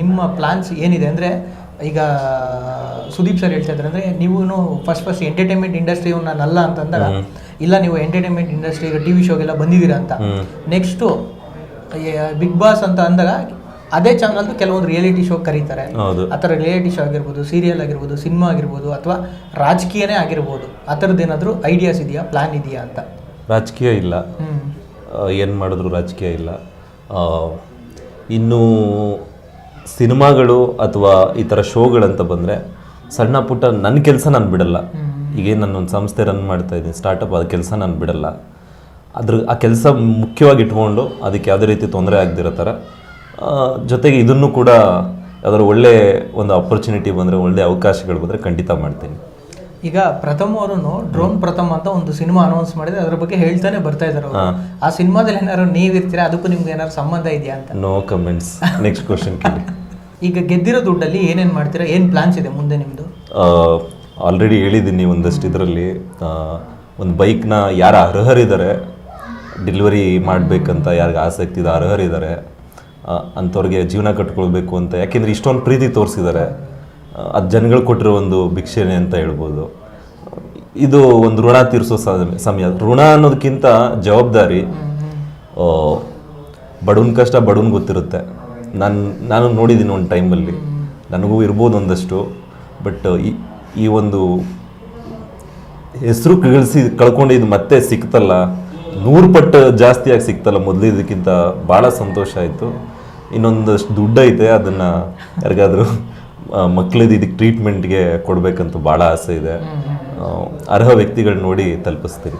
ನಿಮ್ಮ ಪ್ಲಾನ್ಸ್ ಏನಿದೆ? ಅಂದರೆ ಈಗ ಸುದೀಪ್ ಸರ್ ಹೇಳ್ತಾ ಇದ್ದಾರೆ ಅಂದರೆ ನೀವು ಫಸ್ಟ್ ಫಸ್ಟ್ ಎಂಟರ್ಟೈನ್ಮೆಂಟ್ ಇಂಡಸ್ಟ್ರಿ ನಾನಲ್ಲ ಅಂತಂದಾಗ ಇಲ್ಲ ನೀವು ಎಂಟರ್ಟೈನ್ಮೆಂಟ್ ಇಂಡಸ್ಟ್ರಿ ಈಗ ಟಿ ವಿ ಶೋಗೆಲ್ಲ ಬಂದಿದ್ದೀರಾ ಅಂತ. ನೆಕ್ಸ್ಟು ಬಿಗ್ ಬಾಸ್ ಅಂತ ಅಂದಾಗ ಅದೇ ಚಾನಲ್ದು ಕೆಲವೊಂದು ರಿಯಾಲಿಟಿ ಶೋ ಕರೀತಾರೆ. ಆ ಥರ ರಿಯಾಲಿಟಿ ಶೋ ಆಗಿರ್ಬೋದು ಸೀರಿಯಲ್ ಆಗಿರ್ಬೋದು ಸಿನಿಮಾ ಆಗಿರ್ಬೋದು ಅಥವಾ ರಾಜಕೀಯನೇ ಆಗಿರ್ಬೋದು ಆ ಥರದ್ದು ಏನಾದರೂ ಐಡಿಯಾಸ್ ಇದೆಯಾ? ಪ್ಲಾನ್ ಇದೆಯಾ ಅಂತ? ರಾಜಕೀಯ ಇಲ್ಲ. ಏನು ಮಾಡಿದ್ರು ರಾಜಕೀಯ ಇಲ್ಲ. ಇನ್ನು ಸಿನಿಮಾಗಳು ಅಥವಾ ಈ ಥರ ಶೋಗಳಂತ ಬಂದರೆ ಸಣ್ಣ ಪುಟ್ಟ ನನ್ನ ಕೆಲಸ ನಾನು ಬಿಡಲ್ಲ. ಈಗೇನು ನಾನು ಒಂದು ಸಂಸ್ಥೆ ರನ್ ಮಾಡ್ತಾ ಇದ್ದೀನಿ ಸ್ಟಾರ್ಟಪ್ ಅದು ಕೆಲಸ ನಾನು ಬಿಡಲ್ಲ. ಅದ್ರ ಆ ಕೆಲಸ ಮುಖ್ಯವಾಗಿ ಇಟ್ಕೊಂಡು ಅದಕ್ಕೆ ಯಾವುದೇ ರೀತಿ ತೊಂದರೆ ಆಗದಿರೋ ಥರ ಜೊತೆಗೆ ಇದನ್ನು ಕೂಡ ಯಾವ್ದಾದ್ರು ಒಳ್ಳೆ ಒಂದು ಅಪರ್ಚುನಿಟಿ ಬಂದರೆ ಒಳ್ಳೆ ಅವಕಾಶಗಳು ಬಂದರೆ ಖಂಡಿತ ಮಾಡ್ತೀನಿ. ಈಗ ಪ್ರಥಮ್ ಅವರು ಡ್ರೋನ್ ಪ್ರಥಮ್ ಅಂತ ಒಂದು ಸಿನಿಮಾ ಅನೌನ್ಸ್ ಮಾಡಿದ್ರೆ ಅದ್ರ ಬಗ್ಗೆ ಹೇಳ್ತಾನೆ ಬರ್ತಾ ಇದಾರೆ. ಆ ಸಿನಿಮಾದಲ್ಲಿ ಏನಾದ್ರು ನೀವಿರ್ತೀರಾ ಅದಕ್ಕೂ ನಿಮ್ಗೆ ಏನಾದ್ರು ಸಂಬಂಧ ಇದೆಯಾ ಅಂತ. ನೋ ಕಮೆಂಟ್ಸ್ ನೆಕ್ಸ್ಟ್ ಕ್ವಶನ್ ಈಗ ಗೆದ್ದಿರೋ ದುಡ್ಡಲ್ಲಿ ಏನೇನು ಮಾಡ್ತೀರಾ? ಏನು ಪ್ಲಾನ್ಸ್ ಇದೆ ಮುಂದೆ ನಿಮ್ಮದು ಆಲ್ರೆಡಿ ಹೇಳಿದ್ದೀನಿ ಒಂದಷ್ಟು ಇದರಲ್ಲಿ. ಒಂದು ಬೈಕ್ನ ಯಾರು ಅರ್ಹರಿದ್ದಾರೆ ಡೆಲಿವರಿ ಮಾಡಬೇಕಂತ ಯಾರಿಗೆ ಆಸಕ್ತಿ ಇದೆ ಅರ್ಹರಿದ್ದಾರೆ ಅಂಥವ್ರಿಗೆ ಜೀವನ ಕಟ್ಕೊಳ್ಬೇಕು ಅಂತ. ಯಾಕೆಂದರೆ ಇಷ್ಟೊಂದು ಪ್ರೀತಿ ತೋರಿಸಿದ್ದಾರೆ. ಅದು ಜನಗಳು ಕೊಟ್ಟಿರೋ ಒಂದು ಭಿಕ್ಷೆನೆ ಅಂತ ಹೇಳ್ಬೋದು. ಇದು ಒಂದು ಋಣ ತೀರಿಸೋ ಸಮಯ. ಋಣ ಅನ್ನೋದಕ್ಕಿಂತ ಜವಾಬ್ದಾರಿ ಬಡವನ ಕಷ್ಟ ಬಡವನ್ ಗೊತ್ತಿರುತ್ತೆ. ನಾನು ನಾನು ನೋಡಿದ್ದೀನಿ ಒಂದು ಟೈಮಲ್ಲಿ. ನನಗೂ ಇರ್ಬೋದು ಒಂದಷ್ಟು, ಬಟ್ ಈ ಈ ಒಂದು ಹೆಸರು ಕಳಿಸಿ, ಕಳ್ಕೊಂಡು ಇದು ಮತ್ತೆ ಸಿಕ್ತಲ್ಲ. ನೂರು ಪಟ್ಟು ಜಾಸ್ತಿಯಾಗಿ ಸಿಕ್ತಲ್ಲ ಮೊದಲಿದ್ದಕ್ಕಿಂತ ಭಾಳ ಸಂತೋಷ ಆಯಿತು. ಇನ್ನೊಂದಷ್ಟು ದುಡ್ಡೈತೆ, ಅದನ್ನು ಯಾರಿಗಾದರೂ ಮಕ್ಕಳಿದ್ದು ಇದಕ್ಕೆ ಟ್ರೀಟ್ಮೆಂಟ್ಗೆ ಕೊಡಬೇಕಂತ ಭಾಳ ಆಸೆ ಇದೆ. ಅರ್ಹ ವ್ಯಕ್ತಿಗಳು ನೋಡಿ ತಲುಪಿಸ್ತೀನಿ